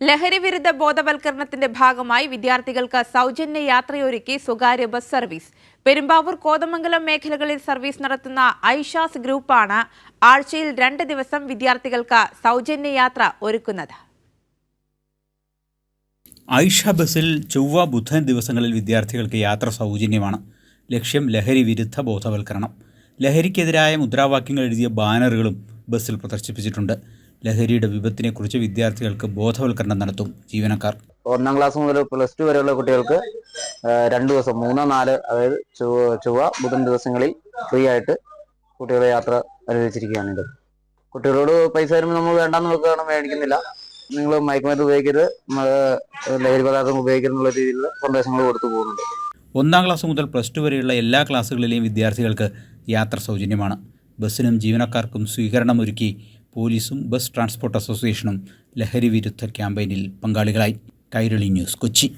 ലഹരി വിരുദ്ധ ബോധവൽക്കരണത്തിന്റെ ഭാഗമായി വിദ്യാർത്ഥികൾക്ക് സൗജന്യ യാത്രയൊരുക്കി സ്വകാര്യ ബസ് സർവീസ്. പെരുമ്പാവൂർ കോതമംഗലം മേഖലകളിൽ സർവീസ് നടത്തുന്ന ഐഷാസ് ഗ്രൂപ്പാണ് ആഴ്ചയിൽ രണ്ട് ദിവസം വിദ്യാർത്ഥികൾക്ക് സൗജന്യ യാത്ര ഒരുക്കുന്നത്. ഐഷ ബസ്സിൽ ചൊവ്വ ബുധൻ ദിവസങ്ങളിൽ വിദ്യാർത്ഥികൾക്ക് യാത്ര സൗജന്യമാണ്. ലക്ഷ്യം ലഹരി വിരുദ്ധ ബോധവൽക്കരണം. ലഹരിക്കെതിരായ മുദ്രാവാക്യങ്ങൾ എഴുതിയ ബാനറുകളും ബസ്സിൽ പ്രദർശിപ്പിച്ചിട്ടുണ്ട്. ലഹരിയുടെ വിപത്തിനെക്കുറിച്ച് വിദ്യാർത്ഥികൾക്ക് ബോധവൽക്കരണം നടത്തും ജീവനക്കാർ. ഒന്നാം ക്ലാസ് മുതൽ പ്ലസ് ടു വരെയുള്ള കുട്ടികൾക്ക് രണ്ടു ദിവസം മൂന്നോ നാല് അതായത് ചൊവ്വ ബുധൻ ദിവസങ്ങളിൽ ഫ്രീ ആയിട്ട് കുട്ടികളെ യാത്ര അനുവദിച്ചിരിക്കുകയാണ് ഇത്. കുട്ടികളോട് പൈസ വരുമ്പോൾ നമ്മൾ വേണ്ടാന്ന് വെക്കുകയാണ് മേടിക്കുന്നില്ല. നിങ്ങൾ മയക്കുമരുന്ന് ഉപയോഗിക്കരുത് ലഹരി പദാർത്ഥം ഉപയോഗിക്കരുത് എന്നുള്ള രീതിയിൽ സന്ദേശങ്ങൾ കൊടുത്തു പോകുന്നുണ്ട്. ഒന്നാം ക്ലാസ് മുതൽ പ്ലസ് ടു വരെയുള്ള എല്ലാ ക്ലാസ്സുകളിലെയും വിദ്യാർത്ഥികൾക്ക് യാത്ര സൗജന്യമാണ്. ബസ്സിനും ജീവനക്കാർക്കും സ്വീകരണമൊരുക്കി പോലീസും ബസ് ട്രാൻസ്പോർട്ട് അസോസിയേഷനും ലഹരി വിരുദ്ധ ക്യാമ്പയിനിൽ പങ്കാളികളായി. കൈരളി ന്യൂസ് കൊച്ചി.